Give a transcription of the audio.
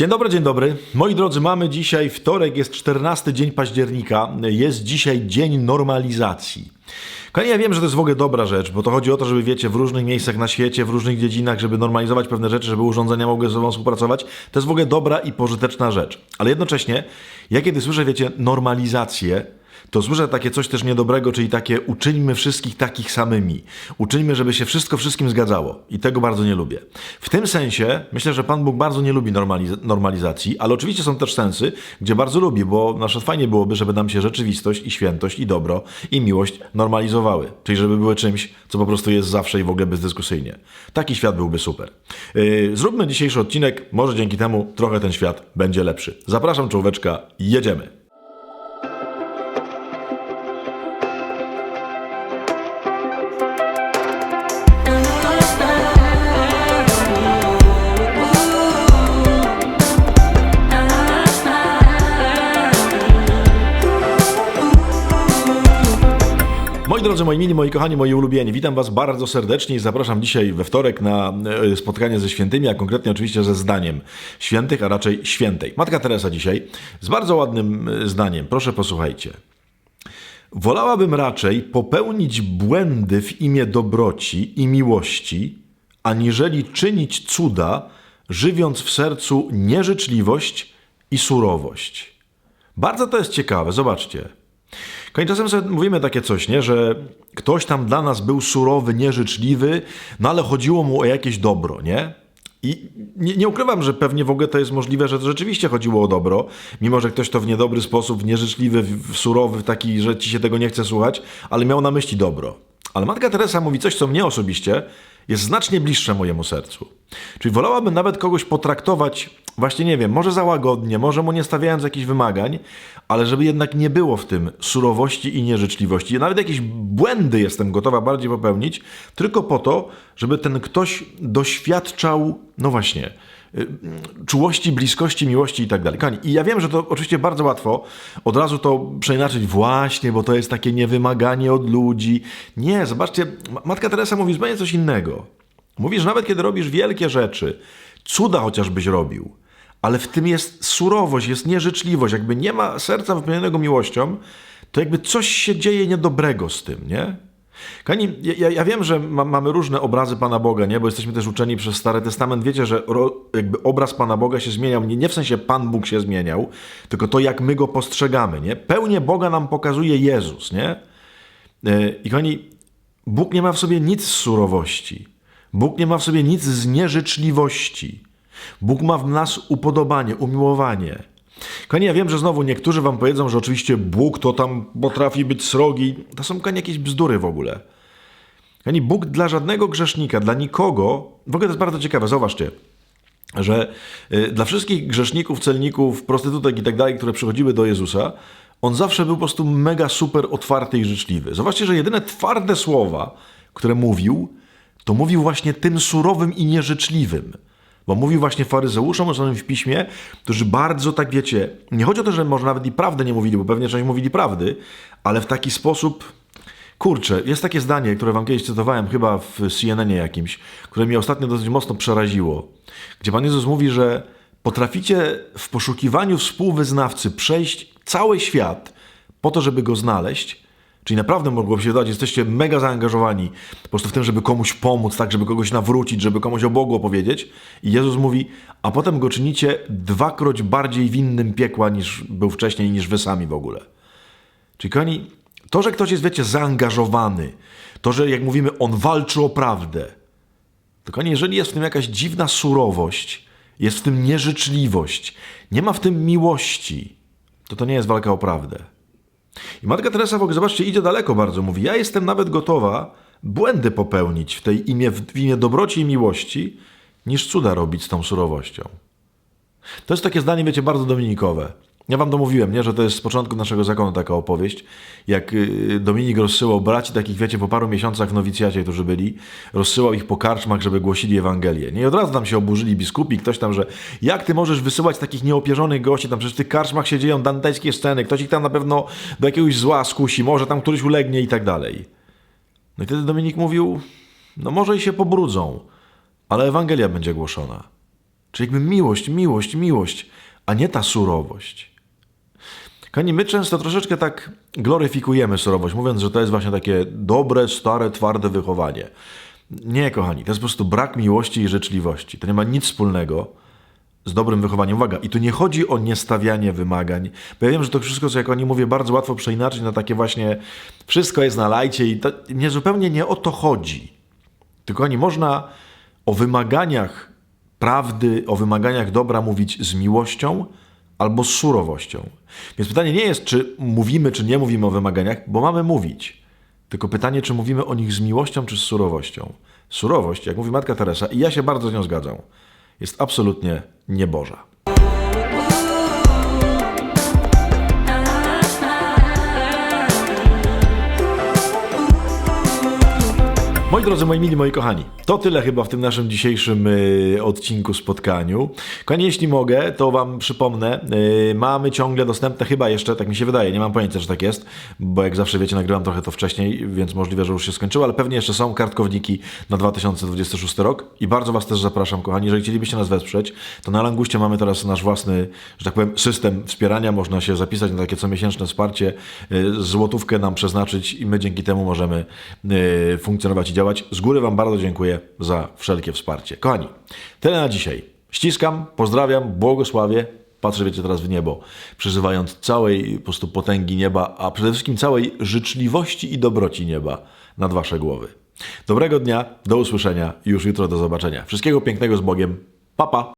Dzień dobry, dzień dobry. Moi drodzy, mamy dzisiaj wtorek, jest 14 dzień października, jest dzisiaj dzień normalizacji. Kochani, ja wiem, że to jest w ogóle dobra rzecz, bo to chodzi o to, żeby wiecie, w różnych miejscach na świecie, w różnych dziedzinach, żeby normalizować pewne rzeczy, żeby urządzenia mogły ze sobą współpracować. To jest w ogóle dobra i pożyteczna rzecz. Ale jednocześnie, ja kiedy słyszę, wiecie, normalizację, to słyszę takie coś też niedobrego, czyli takie uczyńmy wszystkich takich samymi. Uczyńmy, żeby się wszystko wszystkim zgadzało. I tego bardzo nie lubię. W tym sensie myślę, że Pan Bóg bardzo nie lubi normaliz- normalizacji, ale oczywiście są też sensy, gdzie bardzo lubi, bo nasze fajnie byłoby, żeby nam się rzeczywistość i świętość i dobro i miłość normalizowały. Czyli żeby były czymś, co po prostu jest zawsze i w ogóle bezdyskusyjnie. Taki świat byłby super. Yy, zróbmy dzisiejszy odcinek, może dzięki temu trochę ten świat będzie lepszy. Zapraszam czołóweczka, jedziemy. Moi drodzy, moi mili, moi kochani, moi ulubieni, witam Was bardzo serdecznie i zapraszam dzisiaj we wtorek na e, spotkanie ze świętymi, a konkretnie oczywiście ze zdaniem świętych, a raczej świętej. Matka Teresa dzisiaj z bardzo ładnym e, zdaniem. Proszę posłuchajcie. Wolałabym raczej popełnić błędy w imię dobroci i miłości, aniżeli czynić cuda, żywiąc w sercu nieżyczliwość i surowość. Bardzo to jest ciekawe, zobaczcie. Koń czasem sobie mówimy takie coś, nie? że ktoś tam dla nas był surowy, nieżyczliwy, no ale chodziło mu o jakieś dobro, nie? I nie, nie, ukrywam, że pewnie w ogóle to jest możliwe, że to rzeczywiście chodziło o dobro, mimo że ktoś to w niedobry sposób, w nieżyczliwy, w surowy, w taki, że ci się tego nie chce słuchać, ale miał na myśli dobro. Ale Matka Teresa mówi coś, co mnie osobiście jest znacznie bliższe mojemu sercu. Czyli wolałabym nawet kogoś potraktować, właśnie nie wiem, może za łagodnie, może mu nie stawiając jakichś wymagań, ale żeby jednak nie było w tym surowości i nieżyczliwości. Nawet jakieś błędy jestem gotowa bardziej popełnić, tylko po to, żeby ten ktoś doświadczał, no właśnie, y, czułości, bliskości, miłości i tak dalej. Kochani, I ja wiem, że to oczywiście bardzo łatwo od razu to przeinaczyć właśnie, bo to jest takie niewymaganie od ludzi. Nie, zobaczcie, Matka Teresa mówi zupełnie coś innego. Mówisz, nawet kiedy robisz wielkie rzeczy, cuda chociażbyś robił, ale w tym jest surowość, jest nieżyczliwość, jakby nie ma serca wypełnionego miłością, to jakby coś się dzieje niedobrego z tym, nie? Kochani, ja, ja wiem, że ma, mamy różne obrazy Pana Boga, nie? bo jesteśmy też uczeni przez Stary Testament. Wiecie, że ro, jakby obraz Pana Boga się zmieniał, nie, nie w sensie Pan Bóg się zmieniał, tylko to, jak my Go postrzegamy. Nie? Pełnię Boga nam pokazuje Jezus. Nie? E, I kochani, Bóg nie ma w sobie nic z surowości. Bóg nie ma w sobie nic z nieżyczliwości. Bóg ma w nas upodobanie, umiłowanie. Konie, ja wiem, że znowu niektórzy wam powiedzą, że oczywiście Bóg to tam potrafi być srogi. To są konie jakieś bzdury w ogóle. Konie, Bóg dla żadnego grzesznika, dla nikogo, w ogóle to jest bardzo ciekawe, zauważcie, że y, dla wszystkich grzeszników, celników, prostytutek i tak dalej, które przychodziły do Jezusa, on zawsze był po prostu mega super otwarty i życzliwy. Zobaczcie, że jedyne twarde słowa, które mówił, to mówił właśnie tym surowym i nieżyczliwym. Bo mówił właśnie faryzeuszom osadzonym w piśmie, którzy bardzo, tak wiecie, nie chodzi o to, że może nawet i prawdę nie mówili, bo pewnie część mówili prawdy, ale w taki sposób, kurczę, jest takie zdanie, które wam kiedyś cytowałem, chyba w CNN jakimś, które mnie ostatnio dosyć mocno przeraziło, gdzie Pan Jezus mówi, że potraficie w poszukiwaniu współwyznawcy przejść cały świat po to, żeby go znaleźć, Czyli naprawdę mogłoby się wydać, jesteście mega zaangażowani po prostu w tym, żeby komuś pomóc, tak, żeby kogoś nawrócić, żeby komuś o Bogu opowiedzieć. I Jezus mówi, a potem go czynicie dwakroć bardziej winnym piekła niż był wcześniej, niż wy sami w ogóle. Czyli kochani, to, że ktoś jest, wiecie, zaangażowany, to, że jak mówimy, on walczy o prawdę, to kochani, jeżeli jest w tym jakaś dziwna surowość, jest w tym nieżyczliwość, nie ma w tym miłości, to to nie jest walka o prawdę. I Matka Teresa w ogóle, zobaczcie, idzie daleko bardzo. Mówi, ja jestem nawet gotowa błędy popełnić w tej imię, w imię dobroci i miłości, niż cuda robić z tą surowością. To jest takie zdanie, wiecie, bardzo dominikowe. Ja wam to mówiłem, nie? że to jest z początku naszego zakonu taka opowieść, jak y, Dominik rozsyłał braci takich, wiecie, po paru miesiącach w nowicjacie, którzy byli, rozsyłał ich po karczmach, żeby głosili Ewangelię. Nie I od razu tam się oburzyli biskupi, ktoś tam, że jak ty możesz wysyłać takich nieopierzonych gości, tam przecież w tych karczmach się dzieją dantejskie sceny, ktoś ich tam na pewno do jakiegoś zła skusi, może tam któryś ulegnie i tak dalej. No i wtedy Dominik mówił, no może i się pobrudzą, ale Ewangelia będzie głoszona. Czyli jakby miłość, miłość, miłość, a nie ta surowość. Kochani, my często troszeczkę tak gloryfikujemy surowość, mówiąc, że to jest właśnie takie dobre, stare, twarde wychowanie. Nie, kochani, to jest po prostu brak miłości i życzliwości. To nie ma nic wspólnego z dobrym wychowaniem. Uwaga, i tu nie chodzi o niestawianie wymagań, bo ja wiem, że to wszystko, co jak oni mówię, bardzo łatwo przeinaczyć na takie właśnie wszystko jest na lajcie i to nie, zupełnie nie o to chodzi. Tylko oni można o wymaganiach prawdy, o wymaganiach dobra mówić z miłością albo z surowością. Więc pytanie nie jest, czy mówimy, czy nie mówimy o wymaganiach, bo mamy mówić. Tylko pytanie, czy mówimy o nich z miłością, czy z surowością. Surowość, jak mówi matka Teresa, i ja się bardzo z nią zgadzam, jest absolutnie nieboża. Moi drodzy, moi mili, moi kochani, to tyle chyba w tym naszym dzisiejszym y, odcinku, spotkaniu. Kochani, jeśli mogę, to Wam przypomnę, y, mamy ciągle dostępne, chyba jeszcze, tak mi się wydaje, nie mam pojęcia, że tak jest, bo jak zawsze wiecie, nagrywam trochę to wcześniej, więc możliwe, że już się skończyło, ale pewnie jeszcze są kartkowniki na 2026 rok i bardzo Was też zapraszam, kochani, jeżeli chcielibyście nas wesprzeć, to na Languście mamy teraz nasz własny, że tak powiem, system wspierania, można się zapisać na takie comiesięczne wsparcie, y, złotówkę nam przeznaczyć i my dzięki temu możemy y, funkcjonować i działać. Z góry Wam bardzo dziękuję za wszelkie wsparcie. Kochani, tyle na dzisiaj. Ściskam, pozdrawiam, błogosławię. Patrzę, wiecie, teraz w niebo, przeżywając całej po prostu potęgi nieba, a przede wszystkim całej życzliwości i dobroci nieba nad Wasze głowy. Dobrego dnia, do usłyszenia już jutro do zobaczenia. Wszystkiego pięknego z Bogiem. Pa, pa!